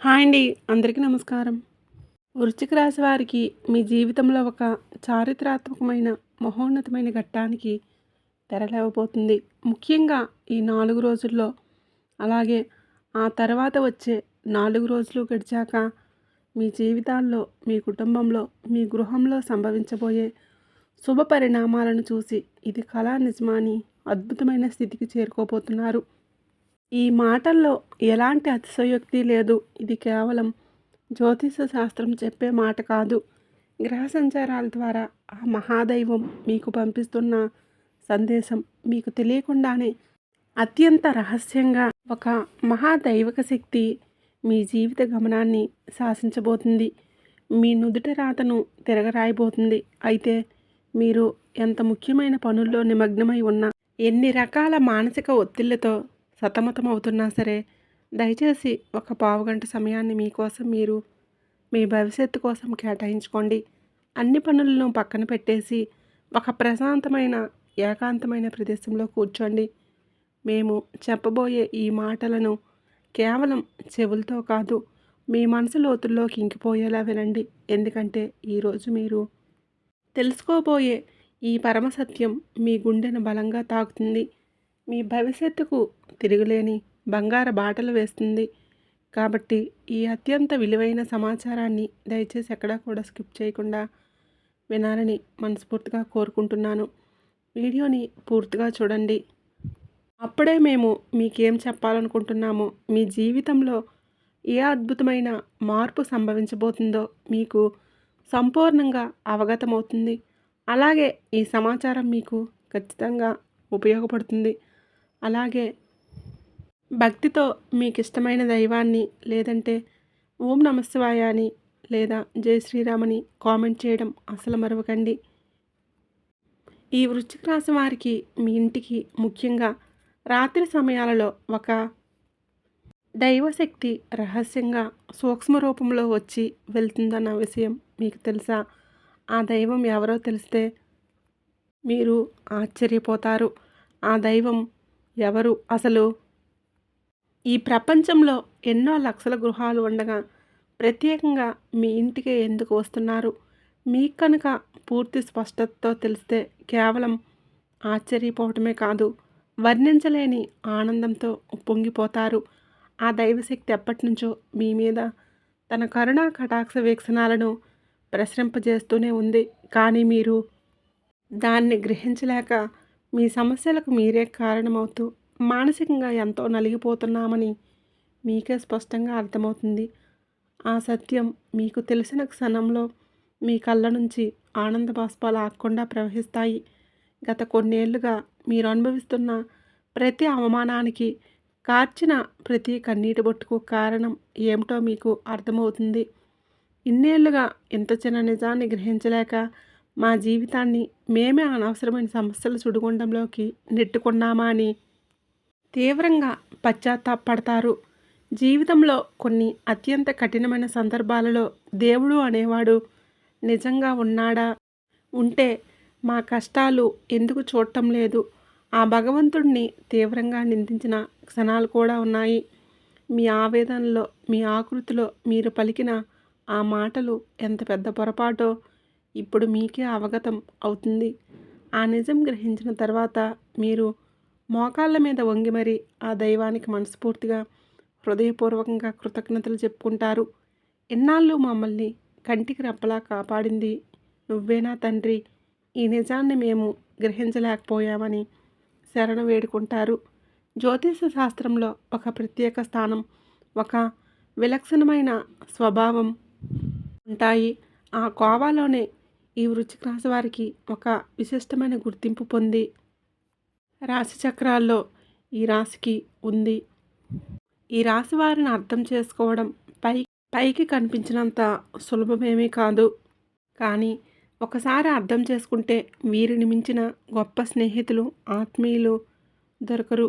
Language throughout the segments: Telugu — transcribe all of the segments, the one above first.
హాయ్ అండి అందరికీ నమస్కారం. వృశ్చిక రాశి వారికి మీ జీవితంలో ఒక చారిత్రాత్మకమైన మహోన్నతమైన ఘట్టానికి తెరలేవబోతుంది ముఖ్యంగా ఈ నాలుగు రోజుల్లో అలాగే ఆ తర్వాత వచ్చే నాలుగు రోజులు గడిచాక మీ జీవితాల్లో మీ కుటుంబంలో మీ గృహంలో సంభవించబోయే శుభ పరిణామాలను చూసి ఇది కళా నిజమాని అద్భుతమైన స్థితికి చేరుకోబోతున్నారు. ఈ మాటల్లో ఎలాంటి అతిశయోక్తి లేదు. ఇది కేవలం జ్యోతిష శాస్త్రం చెప్పే మాట కాదు. గ్రహ సంచారాల ద్వారా ఆ మహాదైవం మీకు పంపిస్తున్న సందేశం మీకు తెలియకుండానే అత్యంత రహస్యంగా ఒక మహాదైవక శక్తి మీ జీవిత గమనాన్ని శాసించబోతుంది. మీ నుదుట రాతను తిరగరాయబోతుంది. అయితే మీరు ఎంత ముఖ్యమైన పనుల్లో నిమగ్నమై ఉన్నా ఎన్ని రకాల మానసిక ఒత్తిళ్ళతో సతమతమవుతున్నా సరే దయచేసి ఒక పావుగంట సమయాన్ని మీకోసం మీరు మీ భవిష్యత్తు కోసం కేటాయించుకోండి. అన్ని పనులను పక్కన పెట్టేసి ఒక ప్రశాంతమైన ఏకాంతమైన ప్రదేశంలో కూర్చోండి. మేము చెప్పబోయే ఈ మాటలను కేవలం చెవులతో కాదు మీ మనసు లోతుల్లోకి ఇంకిపోయేలా వినండి. ఎందుకంటే ఈరోజు మీరు తెలుసుకోబోయే ఈ పరమసత్యం మీ గుండెను బలంగా తాకుతుంది. మీ భవిష్యత్తుకు తిరుగులేని బంగార బాటలు వేస్తుంది. కాబట్టి ఈ అత్యంత విలువైన సమాచారాన్ని దయచేసి ఎక్కడా కూడా స్కిప్ చేయకుండా వినాలని మనస్ఫూర్తిగా కోరుకుంటున్నాను. వీడియోని పూర్తిగా చూడండి. అప్పుడే మేము మీకేం చెప్పాలనుకుంటున్నామో మీ జీవితంలో ఏ అద్భుతమైన మార్పు సంభవించబోతుందో మీకు సంపూర్ణంగా అవగతమవుతుంది. అలాగే ఈ సమాచారం మీకు ఖచ్చితంగా ఉపయోగపడుతుంది. అలాగే భక్తితో మీకు ఇష్టమైన దైవాన్ని లేదంటే ఓం నమశివాయ అని లేదా జై శ్రీరామని కామెంట్ చేయడం అసలు మరవకండి. ఈ వృశ్చిక రాశి వారికి మీ ఇంటికి ముఖ్యంగా రాత్రి సమయాలలో ఒక దైవశక్తి రహస్యంగా సూక్ష్మ రూపంలో వచ్చి వెళ్తుందన్న విషయం మీకు తెలుసా? ఆ దైవం ఎవరో తెలిస్తే మీరు ఆశ్చర్యపోతారు. ఆ దైవం ఎవరు? అసలు ఈ ప్రపంచంలో ఎన్నో లక్షల గృహాలు ఉండగా ప్రత్యేకంగా మీ ఇంటికి ఎందుకు వస్తున్నారు? మీకు కనుక పూర్తి స్పష్టతతో తెలిస్తే కేవలం ఆశ్చర్యపోవటమే కాదు వర్ణించలేని ఆనందంతో పొంగిపోతారు. ఆ దైవశక్తి ఎప్పటి నుంచో మీ మీద తన కరుణా కటాక్ష వీక్షణాలను ప్రశ్రింపజేస్తూనే ఉంది. కానీ మీరు దాన్ని గ్రహించలేక మీ సమస్యలకు మీరే కారణమవుతూ మానసికంగా ఎంతో నలిగిపోతున్నామని మీకే స్పష్టంగా అర్థమవుతుంది. ఆ సత్యం మీకు తెలిసిన క్షణంలో మీ కళ్ళ నుంచి ఆనంద బాష్పాలు ఆగకుండా ప్రవహిస్తాయి. గత కొన్నేళ్ళుగా మీరు అనుభవిస్తున్న ప్రతి అవమానానికి కార్చిన ప్రతి కన్నీటి బొట్టుకు కారణం ఏమిటో మీకు అర్థమవుతుంది. ఇన్నేళ్ళుగా ఇంత చిన్న నిజాన్ని గ్రహించలేక మా జీవితాన్ని మేమే అనవసరమైన సమస్యల సుడిగుండంలోకి నెట్టుకున్నామా అని తీవ్రంగా పశ్చాత్తాపడతారు. జీవితంలో కొన్ని అత్యంత కఠినమైన సందర్భాలలో దేవుడు అనేవాడు నిజంగా ఉన్నాడా? ఉంటే మా కష్టాలు ఎందుకు చూడటం లేదు? ఆ భగవంతుడిని తీవ్రంగా నిందించిన క్షణాలు కూడా ఉన్నాయి. మీ ఆవేదనలో మీ ఆకృతిలో మీరు పలికిన ఆ మాటలు ఎంత పెద్ద పొరపాటో! ఇప్పుడు మీకే అవగతం అవుతుంది. ఆ నిజం గ్రహించిన తర్వాత మీరు మోకాళ్ళ మీద వంగి మరి ఆ దైవానికి మనస్ఫూర్తిగా హృదయపూర్వకంగా కృతజ్ఞతలు చెప్పుకుంటారు. ఎన్నాళ్ళు మమ్మల్ని కంటికి రెప్పలా కాపాడింది నువ్వేనా తండ్రి? ఈ నిజాన్ని మేము గ్రహించలేకపోయామని శరణ వేడుకుంటారు. జ్యోతిష శాస్త్రంలో ఒక ప్రత్యేక స్థానం ఒక విలక్షణమైన స్వభావం ఉంటాయి. ఆ కోవాలోనే ఈ వృచ్చిక రాశి వారికి ఒక విశిష్టమైన గుర్తింపు పొంది రాశి చక్రాల్లో ఈ రాశికి ఉంది. ఈ రాశి వారిని అర్థం చేసుకోవడం పై పైకి కనిపించినంత సులభమేమీ కాదు. కానీ ఒకసారి అర్థం చేసుకుంటే వీరిని మించిన గొప్ప స్నేహితులు ఆత్మీయులు దొరకరు.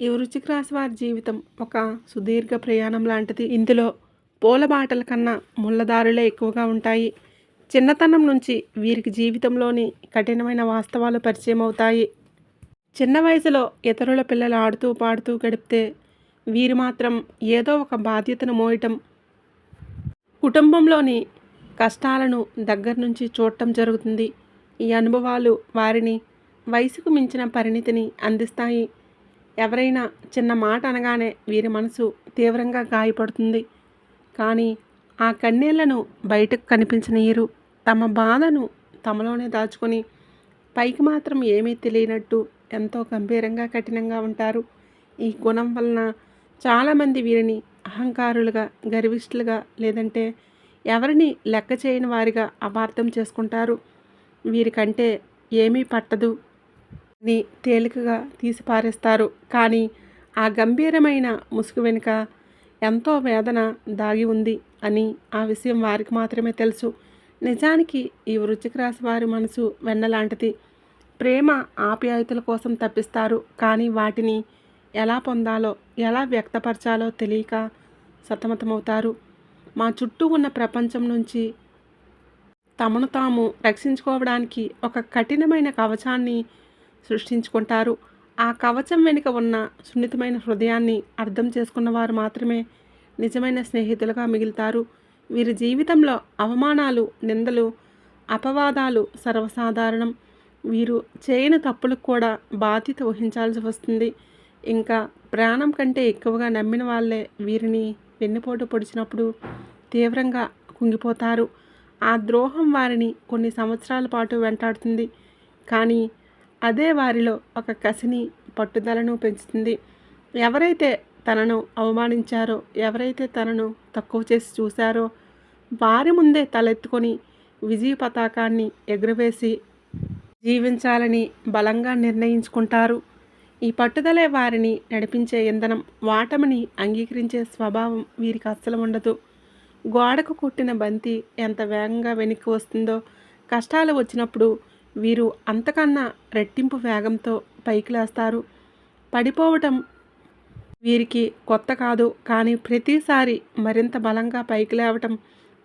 ఈ వృచ్చిక రాశి వారి జీవితం ఒక సుదీర్ఘ ప్రయాణం లాంటిది. ఇందులో పూల బాటల కన్నా ముళ్ళదారులే ఎక్కువగా ఉంటాయి. చిన్నతనం నుంచి వీరికి జీవితంలోని కఠినమైన వాస్తవాలు పరిచయం అవుతాయి. చిన్న వయసులో ఇతరుల పిల్లలు ఆడుతూ పాడుతూ గడిపితే వీరు మాత్రం ఏదో ఒక బాధ్యతను మోయటం కుటుంబంలోని కష్టాలను దగ్గర నుంచి చూడటం జరుగుతుంది. ఈ అనుభవాలు వారిని వయసుకు మించిన పరిణితిని అందిస్తాయి. ఎవరైనా చిన్న మాట అనగానే వీరి మనసు తీవ్రంగా గాయపడుతుంది. కానీ ఆ కన్నీళ్ళను బయటకు కనిపించనీయరు. తమ బాధను తమలోనే దాచుకొని పైకి మాత్రం ఏమీ తెలియనట్టు ఎంతో గంభీరంగా కఠినంగా ఉంటారు. ఈ గుణం వలన చాలామంది వీరిని అహంకారులుగా గర్విష్ఠులుగా లేదంటే ఎవరిని లెక్క చేయని వారిగా అపార్థం చేసుకుంటారు. వీరికంటే ఏమీ పట్టదు అని తేలికగా తీసిపారేస్తారు కానీ ఆ గంభీరమైన ముసుగు వెనుక ఎంతో వేదన దాగి ఉంది అని ఆ విషయం వారికి మాత్రమే తెలుసు. నిజానికి ఈ వృశ్చిక రాశి వారి మనసు వెన్నలాంటిది ప్రేమ ఆప్యాయతల కోసం తప్పిస్తారు. కానీ వాటిని ఎలా పొందాలో ఎలా వ్యక్తపరచాలో తెలియక సతమతమవుతారు. మా చుట్టూ ఉన్న ప్రపంచం నుంచి తమను తాము రక్షించుకోవడానికి ఒక కఠినమైన కవచాన్ని సృష్టించుకుంటారు. ఆ కవచం వెనుక ఉన్న సున్నితమైన హృదయాన్ని అర్థం చేసుకున్న వారు మాత్రమే నిజమైన స్నేహితులుగా మిగులుతారు. వీరి జీవితంలో అవమానాలు నిందలు అపవాదాలు సర్వసాధారణం. వీరు చేయని తప్పులకు కూడా బాధ్యత వహించాల్సి వస్తుంది. ఇంకా ప్రాణం కంటే ఎక్కువగా నమ్మిన వాళ్ళే వీరిని వెన్నుపోటు పొడిచినప్పుడు తీవ్రంగా కుంగిపోతారు. ఆ ద్రోహం వారిని కొన్ని సంవత్సరాల పాటు వెంటాడుతుంది. కానీ అదే వారిలో ఒక కసిని పట్టుదలను పెంచుతుంది. ఎవరైతే తనను అవమానించారో ఎవరైతే తనను తక్కువ చేసి చూశారో వారి ముందే తలెత్తుకొని విజయ పతాకాన్ని ఎగురవేసి జీవించాలని బలంగా నిర్ణయించుకుంటారు. ఈ పట్టుదలే వారిని నడిపించే ఇంధనం వాటమిని అంగీకరించే స్వభావం వీరికి అస్సలు ఉండదు. గోడకు కొట్టిన బంతి ఎంత వేగంగా వెనక్కి వస్తుందో కష్టాలు వచ్చినప్పుడు వీరు అంతకన్నా రెట్టింపు వేగంతో పైకి లేస్తారు. పడిపోవటం వీరికి కొత్త కాదు. కానీ ప్రతిసారి మరింత బలంగా పైకి లేవటం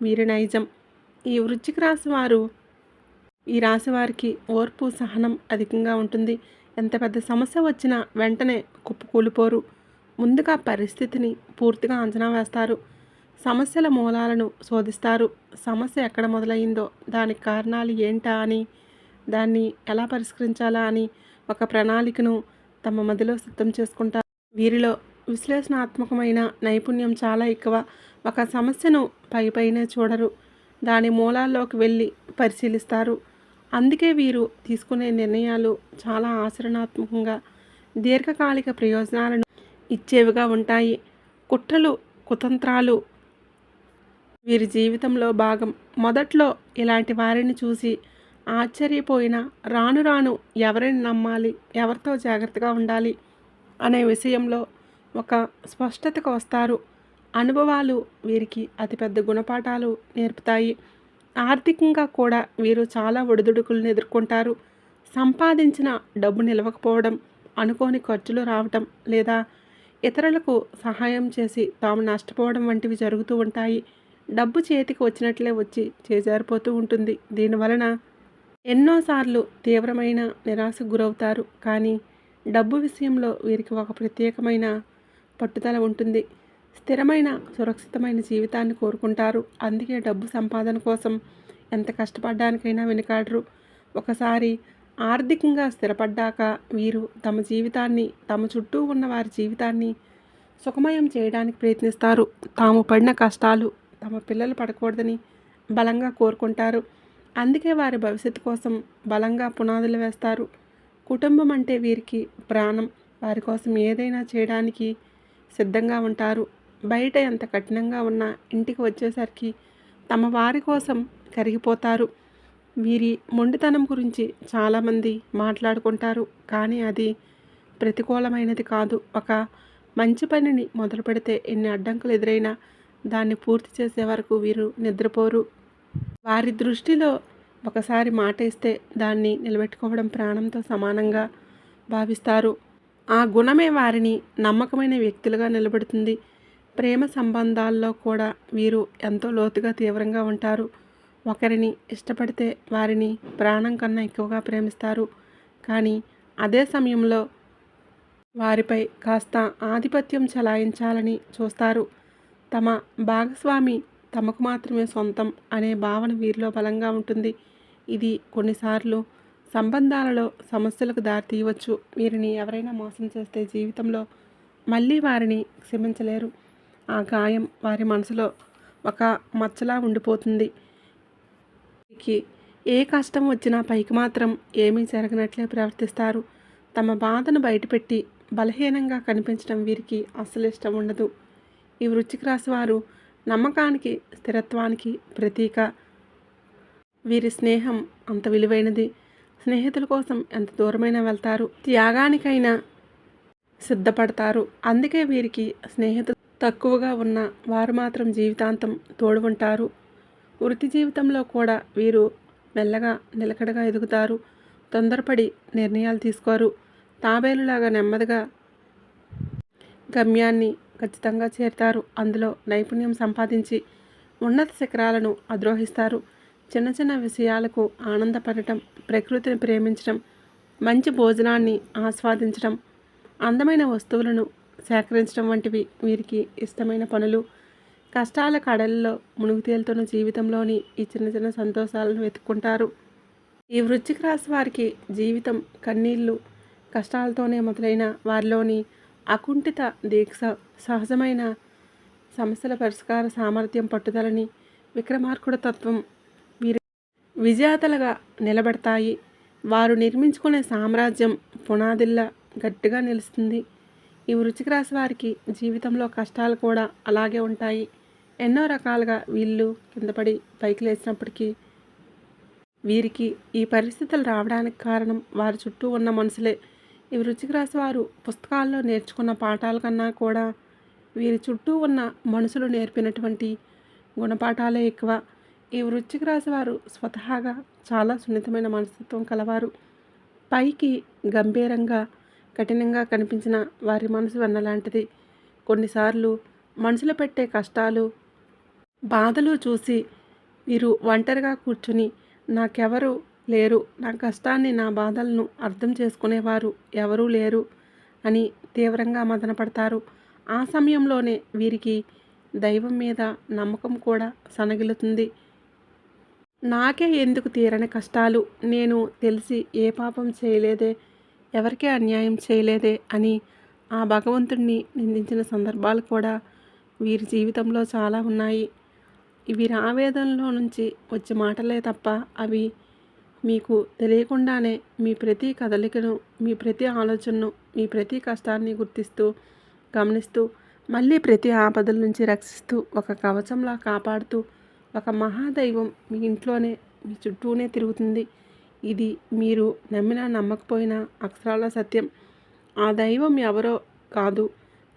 వీరి నైజం. ఈ వృశ్చిక రాశి వారు ఈ రాశి వారికి ఓర్పు సహనం అధికంగా ఉంటుంది. ఎంత పెద్ద సమస్య వచ్చినా వెంటనే కుప్పకూలిపోరు. ముందుగా పరిస్థితిని పూర్తిగా అంచనా వేస్తారు. సమస్యల మూలాలను శోధిస్తారు. సమస్య ఎక్కడ మొదలైందో దానికి కారణాలు ఏంటా అని దాన్ని ఎలా పరిష్కరించాలా అని ఒక ప్రణాళికను తమ మదిలో సిద్ధం చేసుకుంటారు. వీరిలో విశ్లేషణాత్మకమైన నైపుణ్యం చాలా ఎక్కువ. ఒక సమస్యను పై పైనే చూడరు. దాని మూలాల్లోకి వెళ్ళి పరిశీలిస్తారు. అందుకే వీరు తీసుకునే నిర్ణయాలు చాలా ఆచరణాత్మకంగా దీర్ఘకాలిక ప్రయోజనాలను ఇచ్చేవిగా ఉంటాయి. కుట్రలు కుతంత్రాలు వీరి జీవితంలో భాగం. మొదట్లో ఇలాంటి వారిని చూసి ఆశ్చర్యపోయిన రాను రాను ఎవరిని నమ్మాలి ఎవరితో జాగ్రత్తగా ఉండాలి అనే విషయంలో ఒక స్పష్టతకు వస్తారు. అనుభవాలు వీరికి అతిపెద్ద గుణపాఠాలు నేర్పుతాయి. ఆర్థికంగా కూడా వీరు చాలా ఒడిదుడుకులను ఎదుర్కొంటారు. సంపాదించిన డబ్బు నిలవకపోవడం అనుకోని ఖర్చులు రావటం లేదా ఇతరులకు సహాయం చేసి తాము నష్టపోవడం వంటివి జరుగుతూ ఉంటాయి. డబ్బు చేతికి వచ్చినట్లే వచ్చి చేజారిపోతూ ఉంటుంది. దీనివలన ఎన్నోసార్లు తీవ్రమైన నిరాశకు గురవుతారు. కానీ డబ్బు విషయంలో వీరికి ఒక ప్రత్యేకమైన పట్టుదల ఉంటుంది. స్థిరమైన సురక్షితమైన జీవితాన్ని కోరుకుంటారు. అందుకే డబ్బు సంపాదన కోసం ఎంత కష్టపడ్డానికైనా వెనుకాడరు. ఒకసారి ఆర్థికంగా స్థిరపడ్డాక వీరు తమ జీవితాన్ని తమ చుట్టూ ఉన్న వారి జీవితాన్ని సుఖమయం చేయడానికి ప్రయత్నిస్తారు. తాము పడిన కష్టాలు తమ పిల్లలు పడకూడదని బలంగా కోరుకుంటారు. అందుకే వారి భవిష్యత్తు కోసం బలంగా పునాదులు వేస్తారు. కుటుంబం అంటే వీరికి ప్రాణం. వారి కోసం ఏదైనా చేయడానికి సిద్ధంగా ఉంటారు. బయట ఎంత కఠినంగా ఉన్నా ఇంటికి వచ్చేసరికి తమ వారి కోసం కరిగిపోతారు. వీరి మొండితనం గురించి చాలామంది మాట్లాడుకుంటారు. కానీ అది ప్రతికూలమైనది కాదు. ఒక మంచి పనిని మొదలు పెడితే ఎన్ని అడ్డంకులు ఎదురైనా దాన్ని పూర్తి చేసే వరకు వీరు నిద్రపోరు. వారి దృష్టిలో ఒకసారి మాట ఇస్తే దాన్ని నిలబెట్టుకోవడం ప్రాణంతో సమానంగా భావిస్తారు. ఆ గుణమే వారిని నమ్మకమైన వ్యక్తులుగా నిలబెడుతుంది. ప్రేమ సంబంధాల్లో కూడా వీరు ఎంతో లోతుగా తీవ్రంగా ఉంటారు. ఒకరిని ఇష్టపడితే వారిని ప్రాణం కన్నా ఎక్కువగా ప్రేమిస్తారు. కానీ అదే సమయంలో వారిపై కాస్త ఆధిపత్యం చలాయించాలని చూస్తారు. తమ భాగస్వామి తమకు మాత్రమే సొంతం అనే భావన వీరిలో బలంగా ఉంటుంది. ఇది కొన్నిసార్లు సంబంధాలలో సమస్యలకు దారితీయవచ్చు వీరిని ఎవరైనా మోసం చేస్తే జీవితంలో మళ్ళీ వారిని క్షమించలేరు. ఆ గాయం వారి మనసులో ఒక మచ్చలా ఉండిపోతుంది. వీరికి ఏ కష్టం వచ్చినా పైకి మాత్రం ఏమీ జరగనట్లే ప్రవర్తిస్తారు. తమ బాధను బయటపెట్టి బలహీనంగా కనిపించడం వీరికి అస్సలు ఇష్టం ఉండదు. ఈ వృశ్చిక రాశి వారు నమ్మకానికి స్థిరత్వానికి ప్రతీక. వీరి స్నేహం అంత విలువైనది. స్నేహితుల కోసం ఎంత దూరమైనా వెళ్తారు. త్యాగానికైనా సిద్ధపడతారు. అందుకే వీరికి స్నేహితులు తక్కువగా ఉన్న వారు మాత్రం జీవితాంతం తోడు ఉంటారు. వృత్తి జీవితంలో కూడా వీరు మెల్లగా నిలకడగా ఎదుగుతారు. తొందరపడి నిర్ణయాలు తీసుకోరు. తాబేలులాగా నెమ్మదిగా గమ్యాన్ని ఖచ్చితంగా చేరుతారు. అందులో నైపుణ్యం సంపాదించి ఉన్నత శిఖరాలను అద్రోహిస్తారు చిన్న చిన్న విషయాలకు ఆనందపడటం ప్రకృతిని ప్రేమించడం మంచి భోజనాన్ని ఆస్వాదించడం అందమైన వస్తువులను సేకరించడం వంటివి వీరికి ఇష్టమైన పనులు. కష్టాల కడల్లో మునుగు తేలుతున్న జీవితంలోని ఈ చిన్న చిన్న సంతోషాలను వెతుక్కుంటారు. ఈ వృశ్చిక రాశి వారికి జీవితం కన్నీళ్ళు కష్టాలతోనే మొదలైన వారిలోని అకుంఠిత దీక్ష సహజమైన సమస్యల పరిష్కార సామర్థ్యం పట్టుదలని విక్రమార్కుడ తత్వం విజేతలుగా నిలబడతాయి. వారు నిర్మించుకునే సామ్రాజ్యం పునాదిల్లా గట్టిగా నిలుస్తుంది. ఈ వృచ్చిక రాశి వారికి జీవితంలో కష్టాలు కూడా అలాగే ఉంటాయి. ఎన్నో రకాలుగా వీళ్ళు కిందపడి పైకి లేచినప్పటికీ వీరికి ఈ పరిస్థితులు రావడానికి కారణం వారి చుట్టూ ఉన్న మనుషులే. ఈ వృచ్చిక రాశి వారు పుస్తకాల్లో నేర్చుకున్న పాఠాల కన్నా కూడా వీరి చుట్టూ ఉన్న మనుషులు నేర్పినటువంటి గుణపాఠాలే ఎక్కువ. ఈ వృశ్చిక రాశి వారు స్వతహాగా చాలా సున్నితమైన మనస్తత్వం కలవారు. పైకి గంభీరంగా కఠినంగా కనిపించిన వారి మనసు వెన్నలాంటిది కొన్నిసార్లు మనుషులు పెట్టే కష్టాలు బాధలు చూసి వీరు ఒంటరిగా కూర్చుని నాకెవరు లేరు నా కష్టాన్ని నా బాధలను అర్థం చేసుకునేవారు ఎవరూ లేరు అని తీవ్రంగా మదనపడతారు. ఆ సమయంలోనే వీరికి దైవం మీద నమ్మకం కూడా సనగిలుతుంది నాకే ఎందుకు తీరని కష్టాలు? నేను తెలిసి ఏ పాపం చేయలేదే ఎవరికే అన్యాయం చేయలేదే అని ఆ భగవంతుణ్ణి నిందించిన సందర్భాలు కూడా వీరి జీవితంలో చాలా ఉన్నాయి. వీరి ఆవేదనలో నుంచి వచ్చే మాటలే తప్ప అవి మీకు తెలియకుండానే మీ ప్రతి కదలికను మీ ప్రతి ఆలోచనను మీ ప్రతి కష్టాన్ని గుర్తిస్తూ గమనిస్తూ మళ్ళీ ప్రతి ఆపదల నుంచి రక్షిస్తూ ఒక కవచంలా కాపాడుతూ ఒక మహాదైవం మీ ఇంట్లోనే మీ చుట్టూనే తిరుగుతుంది. ఇది మీరు నమ్మినా నమ్మకపోయినా అక్షరాల సత్యం. ఆ దైవం ఎవరో కాదు.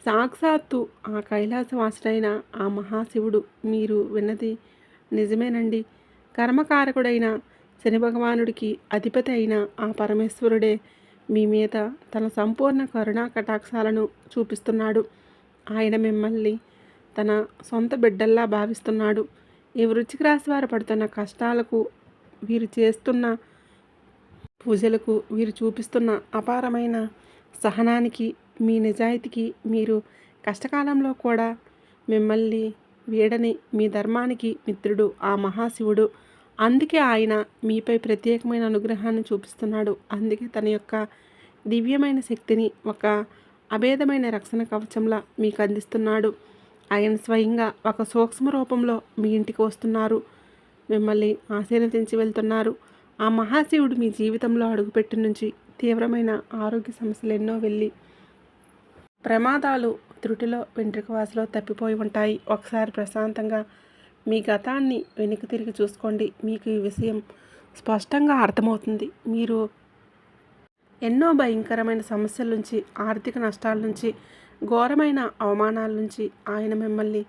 సాక్షాత్తు ఆ కైలాసవాసుడైన ఆ మహాశివుడు. మీరు విన్నది నిజమేనండి. కర్మకారకుడైన శని భగవానుడికి అధిపతి అయిన ఆ పరమేశ్వరుడే మీ మీద తన సంపూర్ణ కరుణా కటాక్షాలను చూపిస్తున్నాడు. ఆయన మిమ్మల్ని తన సొంత బిడ్డల్లా భావిస్తున్నాడు. ఈ వృచ్చిక రాశి వారు పడుతున్న కష్టాలకు వీరు చేస్తున్న పూజలకు వీరు చూపిస్తున్న అపారమైన సహనానికి మీ నిజాయితీకి మీరు కష్టకాలంలో కూడా మిమ్మల్ని వీడని మీ ధర్మానికి మిత్రుడు ఆ మహాశివుడు. అందుకే ఆయన మీపై ప్రత్యేకమైన అనుగ్రహాన్ని చూపిస్తున్నాడు. అందుకే తన యొక్క దివ్యమైన శక్తిని ఒక అభేదమైన రక్షణ కవచంలా మీకు అందిస్తున్నాడు. ఆయన స్వయంగా ఒక సూక్ష్మ రూపంలో మీ ఇంటికి వస్తున్నారు. మిమ్మల్ని ఆశీర్వదించి వెళ్తున్నారు. ఆ మహాశివుడు మీ జీవితంలో అడుగుపెట్టి నుంచి తీవ్రమైన ఆరోగ్య సమస్యలు ఎన్నో వెళ్ళి ప్రమాదాలు త్రుటిలో వెంట్రుకవాసలో తప్పిపోయి ఉంటాయి. ఒకసారి ప్రశాంతంగా మీ గతాన్ని వెనుక తిరిగి చూసుకోండి. మీకు ఈ విషయం స్పష్టంగా అర్థమవుతుంది. మీరు ఎన్నో భయంకరమైన సమస్యల నుంచి ఆర్థిక నష్టాల నుంచి ఘోరమైన అవమానాల నుంచి ఆయన మిమ్మల్ని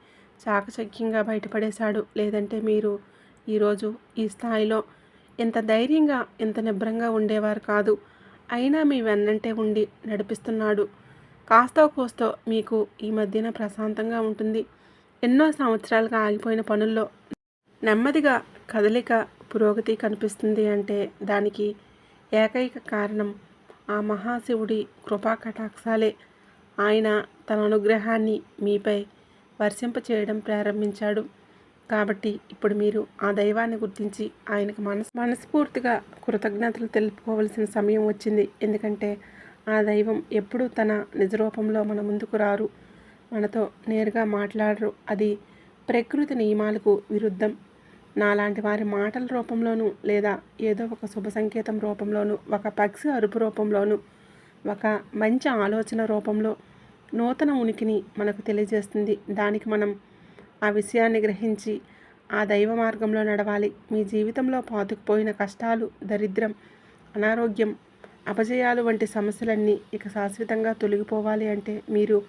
చాకచక్యంగా బయటపడేశాడు. లేదంటే మీరు ఈరోజు ఈ స్థాయిలో ఇంత ధైర్యంగా ఇంత నిబ్రంగా ఉండేవారు కాదు. అయినా మీ వెన్నంటే ఉండి నడిపిస్తున్నాడు. కాస్తో కోస్తో మీకు ఈ మధ్యన ప్రశాంతంగా ఉంటుంది. ఎన్నో సంవత్సరాలుగా ఆగిపోయిన పనుల్లో నెమ్మదిగా కదలిక పురోగతి కనిపిస్తుంది అంటే దానికి ఏకైక కారణం ఆ మహాశివుడి కృపా కటాక్షాలే ఆయన తన అనుగ్రహాన్ని మీపై వర్షింప చేయడం ప్రారంభించాడు. కాబట్టి ఇప్పుడు మీరు ఆ దైవాన్ని గుర్తించి ఆయనకు మనస్ మనస్ఫూర్తిగా కృతజ్ఞతలు తెలుపుకోవలసిన సమయం వచ్చింది. ఎందుకంటే ఆ దైవం ఎప్పుడూ తన నిజ రూపంలో మన ముందుకు రారు. మనతో నేరుగా మాట్లాడరు. అది ప్రకృతి నియమాలకు విరుద్ధం. నాలాంటి వారి మాటల రూపంలోనూ లేదా ఏదో ఒక శుభ సంకేతం రూపంలోనూ ఒక పక్షి అరుపు రూపంలోనూ ఒక మంచి ఆలోచన రూపంలో నూతన ఉనికిని మనకు తెలియజేస్తుంది. దానికి మనం ఆ విషయాన్ని గ్రహించి ఆ దైవ మార్గంలో నడవాలి. మీ జీవితంలో పాతుకుపోయిన కష్టాలు దరిద్రం అనారోగ్యం అపజయాలు వంటి సమస్యలన్నీ ఇక శాశ్వతంగా తొలగిపోవాలి అంటే మీరు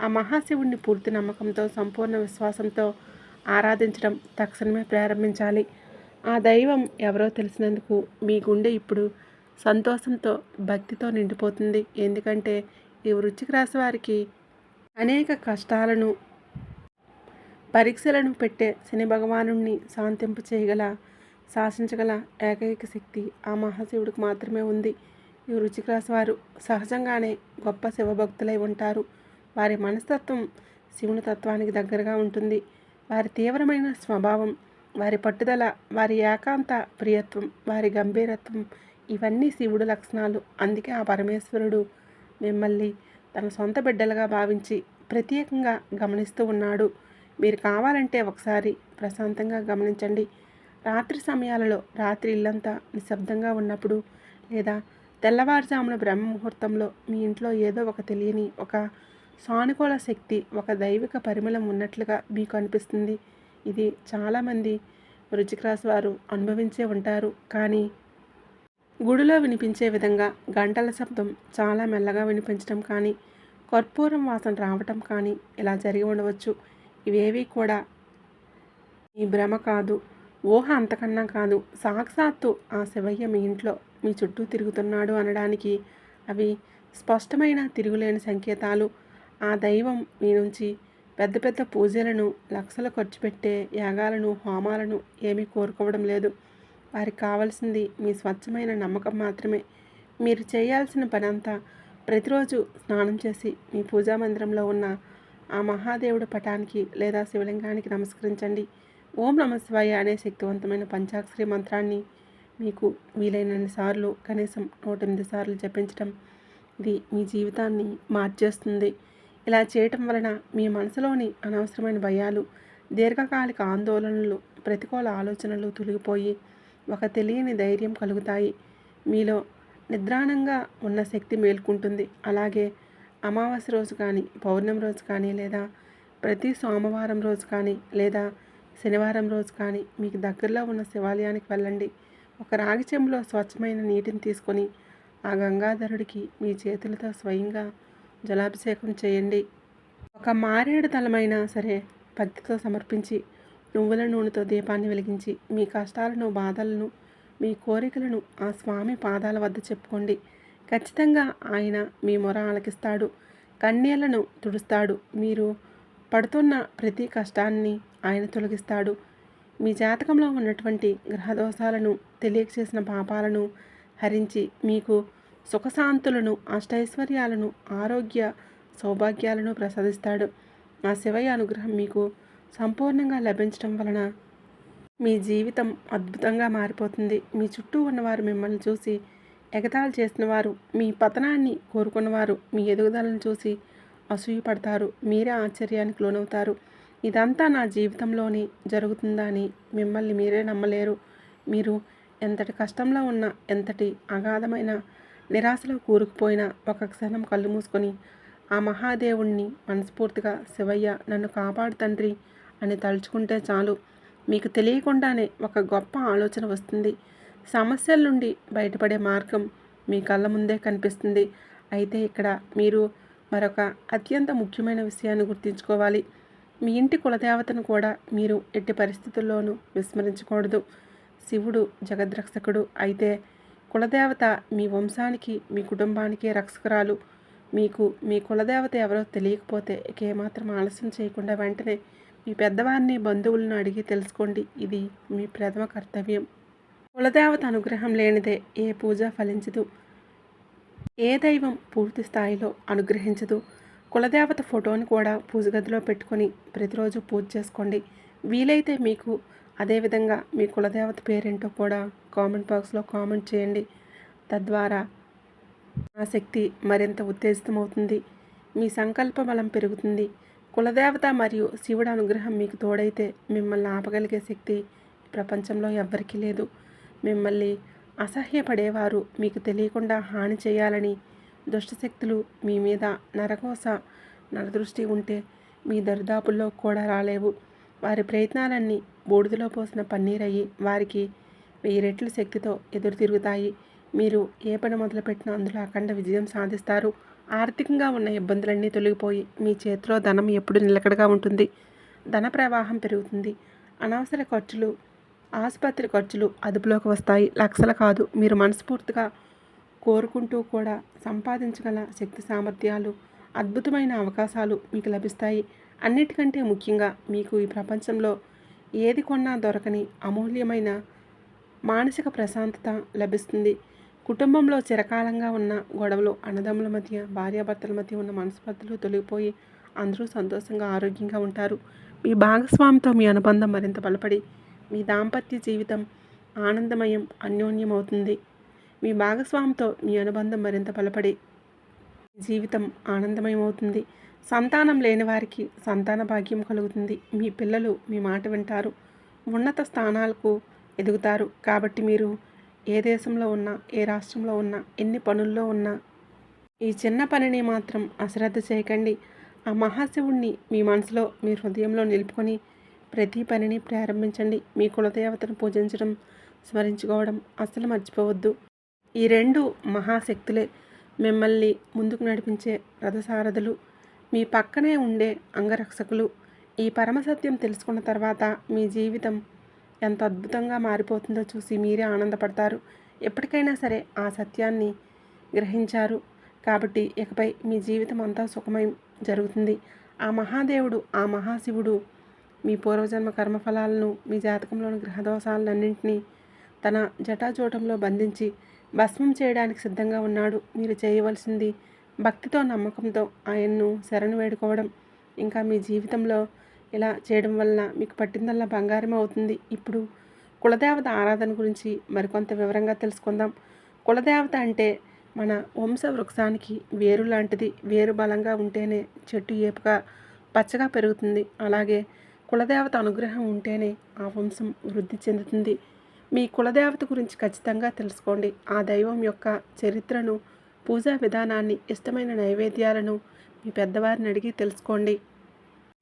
ఆ మహాశివుణ్ణి పూర్తి నమ్మకంతో సంపూర్ణ విశ్వాసంతో ఆరాధించడం తక్షణమే ప్రారంభించాలి. ఆ దైవం ఎవరో తెలిసినందుకు మీ గుండె ఇప్పుడు సంతోషంతో భక్తితో నిండిపోతుంది. ఎందుకంటే ఈ వృచ్చిక రాశి వారికి అనేక కష్టాలను పరీక్షలను పెట్టే శని భగవాను శాంతింపు చేయగల శాసించగల ఏకైక శక్తి ఆ మహాశివుడికి మాత్రమే ఉంది. ఈ వృచ్చిక రాశి వారు సహజంగానే గొప్ప శివభక్తులై ఉంటారు. వారి మనస్తత్వం శివుని తత్వానికి దగ్గరగా ఉంటుంది. వారి తీవ్రమైన స్వభావం వారి పట్టుదల వారి ఏకాంత ప్రియత్వం వారి గంభీరత్వం ఇవన్నీ శివుడు లక్షణాలు. అందుకే ఆ పరమేశ్వరుడు మిమ్మల్ని తన సొంత బిడ్డలుగా భావించి ప్రత్యేకంగా గమనిస్తూ ఉన్నాడు. మీరు కావాలంటే ఒకసారి ప్రశాంతంగా గమనించండి. రాత్రి సమయాలలో రాత్రి ఇల్లంతా నిశ్శబ్దంగా ఉన్నప్పుడు లేదా తెల్లవారుజామున బ్రహ్మ ముహూర్తంలో మీ ఇంట్లో ఏదో ఒక తెలియని ఒక సానుకూల శక్తి ఒక దైవిక పరిమళం ఉన్నట్లుగా మీకు అనిపిస్తుంది. ఇది చాలామంది వృచ్చిక రాశి వారు అనుభవించే ఉంటారు. కానీ గుడిలో వినిపించే విధంగా గంటల శబ్దం చాలా మెల్లగా వినిపించడం కానీ కర్పూరం వాసన రావటం కానీ ఇలా జరిగి ఉండవచ్చు. ఇవేవి కూడా మీ భ్రమ కాదు ఊహ అంతకన్నా కాదు. సాక్షాత్తు ఆ శివయ్య మీ ఇంట్లో మీ చుట్టూ తిరుగుతున్నాడు అనడానికి అవి స్పష్టమైన తిరుగులేని సంకేతాలు. ఆ దైవం మీ నుంచి పెద్ద పెద్ద పూజలను లక్షలు ఖర్చు పెట్టే యాగాలను హోమాలను ఏమీ కోరుకోవడం లేదు. వారికి కావాల్సింది మీ స్వచ్ఛమైన నమ్మకం మాత్రమే. మీరు చేయాల్సిన పనంతా ప్రతిరోజు స్నానం చేసి మీ పూజా మందిరంలో ఉన్న ఆ మహాదేవుడి పటానికి లేదా శివలింగానికి నమస్కరించండి. ఓం నమ శివాయ అనే శక్తివంతమైన పంచాక్షరి మంత్రాన్ని మీకు వీలైనన్ని సార్లు కనీసం నూట ఎనిమిది సార్లు జపించడం ఇది మీ జీవితాన్ని మార్చేస్తుంది. ఇలా చేయటం వలన మీ మనసులోని అనవసరమైన భయాలు దీర్ఘకాలిక ఆందోళనలు ప్రతికూల ఆలోచనలు తొలగిపోయి ఒక తెలియని ధైర్యం కలుగుతాయి. మీలో నిద్రాణంగా ఉన్న శక్తి మేల్కుంటుంది. అలాగే అమావాస్య రోజు కానీ పౌర్ణమి రోజు కానీ లేదా ప్రతి సోమవారం రోజు కానీ లేదా శనివారం రోజు కానీ మీకు దగ్గరలో ఉన్న శివాలయానికి వెళ్ళండి. ఒక రాగి చెంబులో స్వచ్ఛమైన నీటిని తీసుకొని ఆ గంగాధరుడికి మీ చేతులతో స్వయంగా జలాభిషేకం చేయండి. ఒక మారేడు తలమైనా సరే భక్తితో సమర్పించి నువ్వుల నూనెతో దీపాన్ని వెలిగించి మీ కష్టాలను బాధలను మీ కోరికలను ఆ స్వామి పాదాల వద్ద చెప్పుకోండి. ఖచ్చితంగా ఆయన మీ మొర ఆలకిస్తాడు కన్నీళ్ళను తుడుస్తాడు. మీరు పడుతున్న ప్రతి కష్టాన్ని ఆయన తొలగిస్తాడు. మీ జాతకంలో ఉన్నటువంటి గ్రహదోషాలను తెలియచేసిన పాపాలను హరించి మీకు సుఖశాంతులను అష్టైశ్వర్యాలను ఆరోగ్య సౌభాగ్యాలను ప్రసాదిస్తాడు. ఆ శివయ్య అనుగ్రహం మీకు సంపూర్ణంగా లభించడం వలన మీ జీవితం అద్భుతంగా మారిపోతుంది. మీ చుట్టూ ఉన్నవారు మిమ్మల్ని చూసి ఎగతాళి చేసిన వారు మీ పతనాన్ని కోరుకున్నవారు మీ ఎదుగుదలను చూసి అసూయపడతారు. మీరే ఆశ్చర్యానికి లోనవుతారు. ఇదంతా నా జీవితంలోనే జరుగుతుందా అని మిమ్మల్ని మీరే నమ్మలేరు. మీరు ఎంతటి కష్టంలో ఉన్న ఎంతటి అగాధమైన నిరాశలో కూరుకుపోయిన ఒక క్షణం కళ్ళు మూసుకొని ఆ మహాదేవుణ్ణి మనస్ఫూర్తిగా శివయ్య నన్ను కాపాడు తండ్రి అని తలుచుకుంటే చాలు. మీకు తెలియకుండానే ఒక గొప్ప ఆలోచన వస్తుంది. సమస్యల నుండి బయటపడే మార్గం మీ కళ్ళ ముందే కనిపిస్తుంది. అయితే ఇక్కడ మీరు మరొక అత్యంత ముఖ్యమైన విషయాన్ని గుర్తుంచుకోవాలి. మీ ఇంటి కులదేవతను కూడా మీరు ఎట్టి పరిస్థితుల్లోనూ విస్మరించకూడదు. శివుడు జగద్రక్షకుడు అయితే కులదేవత మీ వంశానికి మీ కుటుంబానికి రక్షకురాలు. మీకు మీ కులదేవత ఎవరో తెలియకపోతే ఏమాత్రం ఆలస్యం చేయకుండా వెంటనే మీ పెద్దవారిని బంధువులను అడిగి తెలుసుకోండి. ఇది మీ ప్రథమ కర్తవ్యం. కులదేవత అనుగ్రహం లేనిదే ఏ పూజ ఫలించదు. ఏ దైవం పూర్తి స్థాయిలో అనుగ్రహించదు. కులదేవత ఫోటోని కూడా పూజ గదిలో పెట్టుకొని ప్రతిరోజు పూజ చేసుకోండి. వీలైతే మీకు అదేవిధంగా మీ కులదేవత పేరేంటో కూడా కామెంట్ బాక్స్లో కామెంట్ చేయండి. తద్వారా ఆ శక్తి మరింత ఉత్తేజితమవుతుంది. మీ సంకల్ప బలం పెరుగుతుంది. కులదేవత మరియు శివుడు అనుగ్రహం మీకు తోడైతే మిమ్మల్ని ఆపగలిగే శక్తి ప్రపంచంలో ఎవ్వరికీ లేదు. మిమ్మల్ని అసహ్యపడేవారు మీకు తెలియకుండా హాని చేయాలని దుష్టశక్తులు మీ మీద నరకోస నరదృష్టి ఉంటే మీ దరిదాపుల్లో కూడా రాలేవు. వారి ప్రయత్నాలన్నీ బూడిదలో పోసిన పన్నీరయ్యి వారికి వెయ్యి రెట్ల శక్తితో ఎదురు తిరుగుతాయి మీరు ఏ పని మొదలుపెట్టినా అందులో అఖండ విజయం సాధిస్తారు. ఆర్థికంగా ఉన్న ఇబ్బందులన్నీ తొలగిపోయి మీ చేతిలో ధనం ఎప్పుడు నిలకడగా ఉంటుంది. ధన ప్రవాహం పెరుగుతుంది. అనవసర ఖర్చులు ఆసుపత్రి ఖర్చులు అదుపులోకి వస్తాయి. లక్షలు కాదు మీరు మనస్ఫూర్తిగా కోరుకుంటూ కూడా సంపాదించగల శక్తి సామర్థ్యాలు అద్భుతమైన అవకాశాలు మీకు లభిస్తాయి. అన్నిటికంటే ముఖ్యంగా మీకు ఈ ప్రపంచంలో ఏది కొన్నా దొరకని అమూల్యమైన మానసిక ప్రశాంతత లభిస్తుంది. కుటుంబంలో చిరకాలంగా ఉన్న గొడవలు అన్నదమ్ముల మధ్య భార్యాభర్తల మధ్య ఉన్న మనస్పర్ధలు తొలగిపోయి అందరూ సంతోషంగా ఆరోగ్యంగా ఉంటారు. మీ భాగస్వామితో మీ అనుబంధం మరింత బలపడి మీ దాంపత్య జీవితం ఆనందమయం అన్యోన్యం అవుతుంది మీ భాగస్వామితో మీ అనుబంధం మరింత బలపడి జీవితం ఆనందమయం అవుతుంది సంతానం లేని వారికి సంతాన భాగ్యం కలుగుతుంది. మీ పిల్లలు మీ మాట వింటారు. ఉన్నత స్థానాలకు ఎదుగుతారు. కాబట్టి మీరు ఏ దేశంలో ఉన్నా ఏ రాష్ట్రంలో ఉన్నా ఎన్ని పనుల్లో ఉన్నా ఈ చిన్న పనిని మాత్రం అశ్రద్ధ చేయకండి. ఆ మహాశివుణ్ణి మీ మనసులో మీ హృదయంలో నిలుపుకొని ప్రతి పనిని ప్రారంభించండి. మీ కులదేవతను పూజించడం స్మరించుకోవడం అస్సలు మర్చిపోవద్దు. ఈ రెండు మహాశక్తులే మిమ్మల్ని ముందుకు నడిపించే రథసారథులు. మీ పక్కనే ఉండే అంగరక్షకులు. ఈ పరమసత్యం తెలుసుకున్న తర్వాత మీ జీవితం ఎంత అద్భుతంగా మారిపోతుందో చూసి మీరే ఆనందపడతారు. ఎప్పటికైనా సరే ఆ సత్యాన్ని గ్రహించారు కాబట్టి ఇకపై మీ జీవితం అంతా సుఖమయం జరుగుతుంది. ఆ మహాదేవుడు ఆ మహాశివుడు మీ పూర్వజన్మ కర్మఫలాలను మీ జాతకంలోని గ్రహదోషాలన్నింటినీ తన జటాజూటంలో బంధించి భస్మం చేయడానికి సిద్ధంగా ఉన్నాడు. మీరు చేయవలసింది భక్తితో నమ్మకంతో ఆయన్ను శరణు వేడుకోవడం. ఇంకా మీ జీవితంలో ఇలా చేయడం వలన మీకు పట్టిందల్లా బంగారం అవుతుంది. ఇప్పుడు కులదేవత ఆరాధన గురించి మరికొంత వివరంగా తెలుసుకుందాం. కులదేవత అంటే మన వంశ వృక్షానికి వేరు లాంటిది వేరు బలంగా ఉంటేనే చెట్టు ఏపుగా పచ్చగా పెరుగుతుంది. అలాగే కులదేవత అనుగ్రహం ఉంటేనే ఆ వంశం వృద్ధి చెందుతుంది. మీ కులదేవత గురించి ఖచ్చితంగా తెలుసుకోండి. ఆ దైవం యొక్క చరిత్రను పూజా విధానాన్ని ఇష్టమైన నైవేద్యాలను మీ పెద్దవారిని అడిగి తెలుసుకోండి.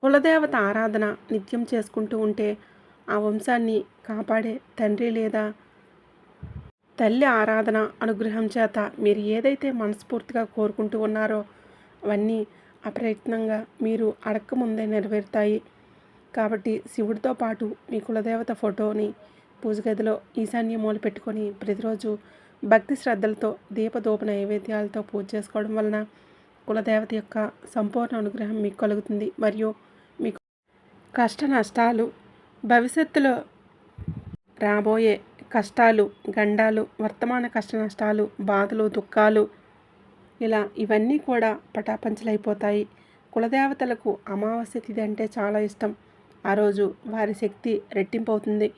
కులదేవత ఆరాధన నిత్యం చేసుకుంటూ ఉంటే ఆ వంశాన్ని కాపాడే తండ్రి లేదా తల్లి ఆరాధన అనుగ్రహం చేత మీరు ఏదైతే మనస్ఫూర్తిగా కోరుకుంటూ ఉన్నారో అవన్నీ అప్రయత్నంగా మీరు అడక్క ముందే నెరవేరుతాయి. కాబట్టి శివుడితో పాటు మీ కులదేవత ఫోటోని పూజ గదిలో ఈశాన్య మూల పెట్టుకొని ప్రతిరోజు భక్తి శ్రద్ధలతో దీపదోప నైవేద్యాలతో పూజ చేసుకోవడం వలన కులదేవత యొక్క సంపూర్ణ అనుగ్రహం మీకు కలుగుతుంది. మరియు కష్ట నష్టాలు భవిష్యత్తులో రాబోయే కష్టాలు గండాలు వర్తమాన కష్ట నష్టాలు బాధలు దుఃఖాలు ఇలా ఇవన్నీ కూడా పటాపంచలైపోతాయి. కులదేవతలకు అమావాస్య తిథి అంటే చాలా ఇష్టం. ఆ రోజు వారి శక్తి రెట్టింపు అవుతుంది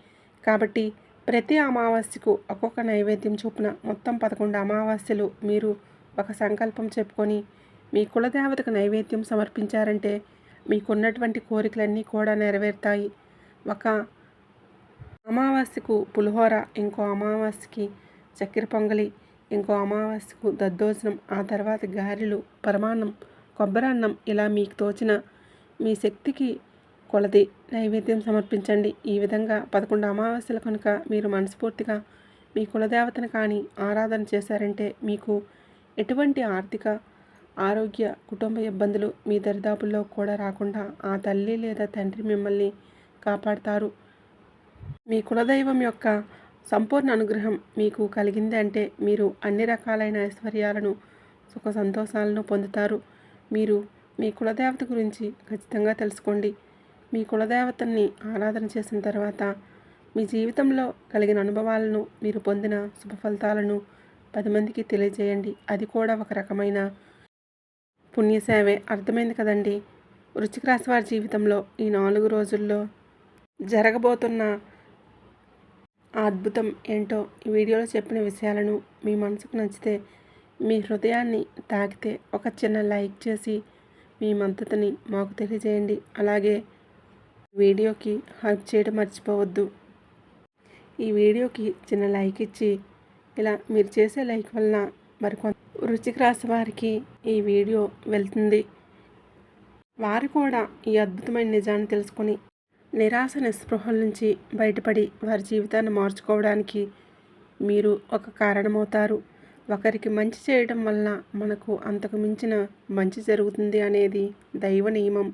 కాబట్టి ప్రతి అమావాస్యకు ఒక్కొక్క నైవేద్యం చొప్పున మొత్తం పదకొండు అమావాస్యలు మీరు ఒక సంకల్పం చెప్పుకొని మీ కులదేవతకు నైవేద్యం సమర్పించారంటే మీకున్నటువంటి కోరికలన్నీ కూడా నెరవేరుతాయి. ఒక అమావాస్యకు పులిహోర ఇంకో అమావాస్యకి చక్కెర పొంగలి ఇంకో అమావాస్యకు దద్దోజనం ఆ తర్వాత గారెలు పరమాన్నం కొబ్బరన్నం ఇలా మీకు తోచిన మీ శక్తికి కొలది నైవేద్యం సమర్పించండి. ఈ విధంగా పదకొండు అమావాస్యలు కనుక మీరు మనస్ఫూర్తిగా మీ కులదేవతను కానీ ఆరాధన చేశారంటే మీకు ఎటువంటి ఆర్థిక ఆరోగ్య కుటుంబ ఇబ్బందులు మీ దరిదాపుల్లో కూడా రాకుండా ఆ తల్లి లేదా తండ్రి మిమ్మల్ని కాపాడతారు. మీ కులదైవం యొక్క సంపూర్ణ అనుగ్రహం మీకు కలిగింది అంటే మీరు అన్ని రకాలైన ఐశ్వర్యాలను సుఖ సంతోషాలను పొందుతారు. మీరు మీ కులదేవత గురించి ఖచ్చితంగా తెలుసుకోండి. మీ కులదేవతని ఆరాధన చేసిన తర్వాత మీ జీవితంలో కలిగిన అనుభవాలను మీరు పొందిన శుభ ఫలితాలను పది మందికి తెలియజేయండి. అది కూడా ఒక రకమైన పుణ్యసేవే. అర్థమైంది కదండి? వృచ్చిక రాశి వారి జీవితంలో ఈ నాలుగు రోజుల్లో జరగబోతున్న అద్భుతం ఏంటో ఈ వీడియోలో చెప్పిన విషయాలను మీ మనసుకు నచ్చితే మీ హృదయాన్ని తాకితే ఒక చిన్న లైక్ చేసి మీ మద్దతుని మాకు తెలియజేయండి. అలాగే వీడియోకి హెల్ప్ చేయడం మర్చిపోవద్దు. ఈ వీడియోకి చిన్న లైక్ ఇచ్చి ఇలా మీరు చేసే లైక్ వలన మరికొంత రుచికి రాసి వారికి ఈ వీడియో వెళ్తుంది. వారు కూడా ఈ అద్భుతమైన నిజాన్ని తెలుసుకొని నిరాశ నిస్పృహల నుంచి బయటపడి వారి జీవితాన్ని మార్చుకోవడానికి మీరు ఒక కారణమవుతారు. ఒకరికి మంచి చేయడం వలన మనకు అంతకు మించిన మంచి జరుగుతుంది అనేది దైవ నియమం.